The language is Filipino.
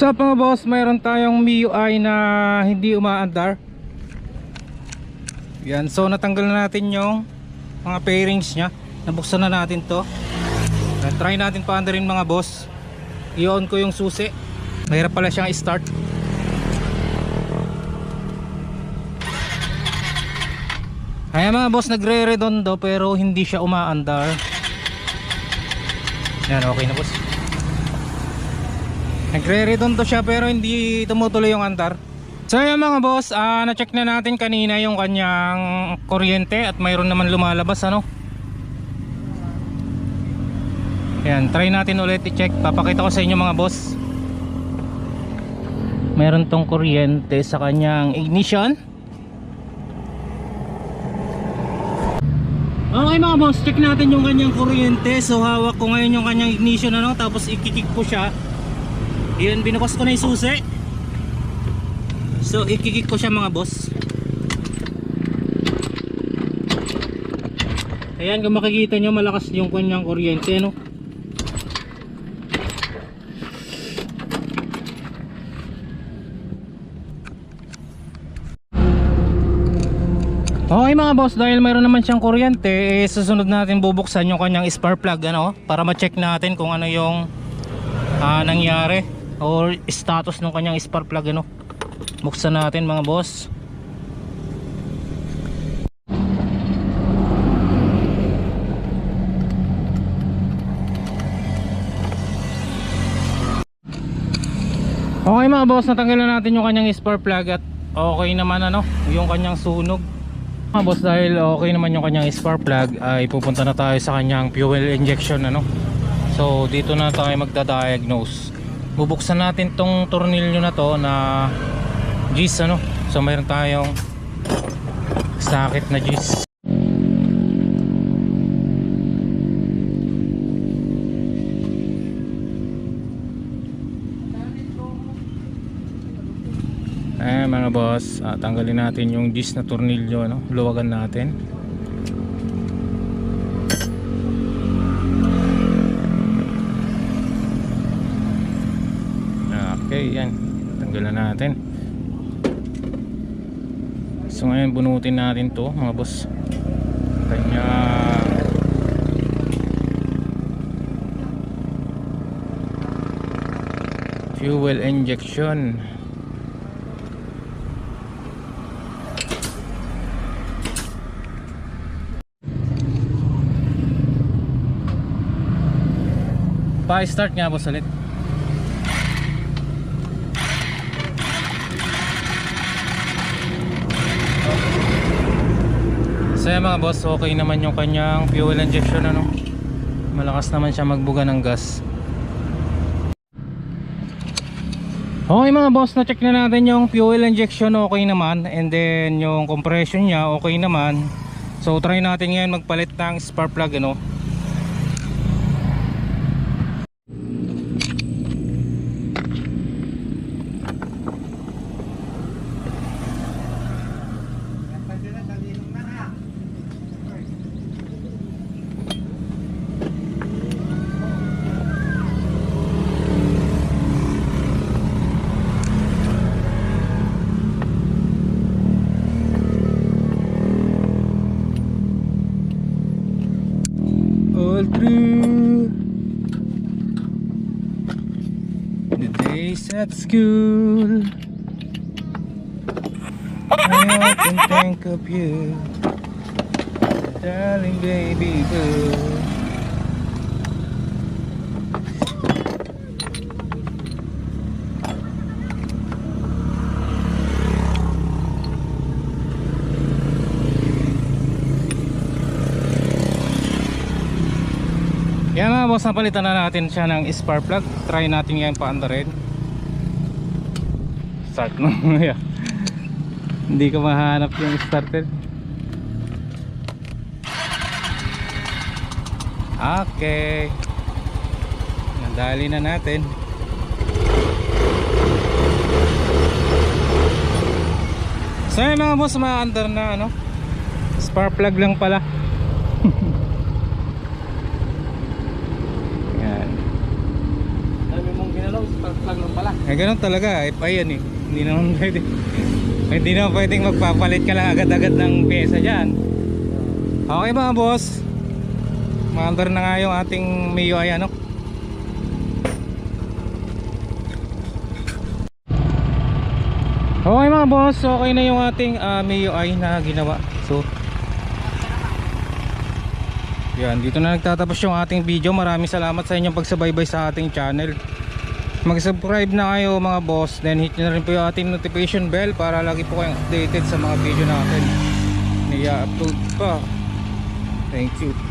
What's up mga boss? Mayroon tayong MIUI na hindi umaandar. Yan, so natanggal na natin yung mga pairings niya. Nabuksan na natin to. Uh, try natin paandarin mga boss. I-on ko yung susi. Mahirap pala siyang i-start. Ayan mga boss, nagre-redondo pero hindi siya umaandar. Yan, okay na boss. Nagre-redondo siya pero hindi tumutuloy yung andar. So yan mga boss, ah na-check na natin kanina yung kanyang kuryente at mayroon naman lumalabas ano. Yan, try natin ulit i-check. Papakita ko sa inyo mga boss. Meron tong kuryente sa kanyang ignition. Okay mga boss, check natin yung kanyang kuryente. So hawak ko ngayon yung kanyang ignition ano, tapos ikikik ko siya. Yun, binukas ko na yung susi. So, ikikik ko siya mga boss. Ayan, kung makikita nyo, malakas yung kanyang kuryente, no? Okay mga boss, dahil mayroon naman siyang kuryente, eh, susunod natin bubuksan yung kanyang spark plug, ano? Para ma-check natin kung ano yung ah, nangyari or status ng kanyang spark plug ano? Buksan natin mga boss. Okay mga boss natanggalan natin yung kanyang spark plug at okay naman ano? Yung kanyang sunog. Mga boss dahil okay naman yung kanyang spark plug ay pupunta na tayo sa kanyang fuel injection ano? So dito na tayo magda-diagnose bubuksan natin tong tornilyo na to na G's ano? So mayroon tayong sakit na G's eh mga boss ah, tanggalin natin yung G's na tornilyo no? luwagan natin Okay, yan. Tanggalan natin. So ngayon bunutin natin to mga boss. Kanya fuel injection. Pa-start nga boss ulit. So mga boss, okay naman yung kanyang fuel injection ano. Malakas naman siya magbuga ng gas. Okay mga boss, na-check na natin yung fuel injection okay naman and then yung compression niya okay naman. So try natin ngayon magpalit ng spark plug ano. All through the days at school. I often think of you, darling baby boo. Mga napalitan na natin siya ng spark plug. Try natin yan paandarin. Start mo. Yeah. Hindi ko mahanap yung starter. Okay. Nadali na natin. So yun mga boss, maandar na ano. Spark plug lang pala. Yan. Dami mong ginalaw, spark plug lang pala. Eh ganun talaga, FI yan eh. Hindi naman pwede. Hindi naman pwedeng magpapalit ka lang agad-agad ng pyesa dyan. Okay mga boss. Maandar na nga yung ating MIUI ano. Okay mga boss, okay na yung ating uh, MIUI na ginawa. So, yan, dito na nagtatapos yung ating video. Maraming salamat sa inyong pagsabaybay sa ating channel. Mag-subscribe na kayo mga boss. Then hit nyo na rin po yung ating notification bell para lagi po kayong updated sa mga video natin. Niya-upload pa. Thank you.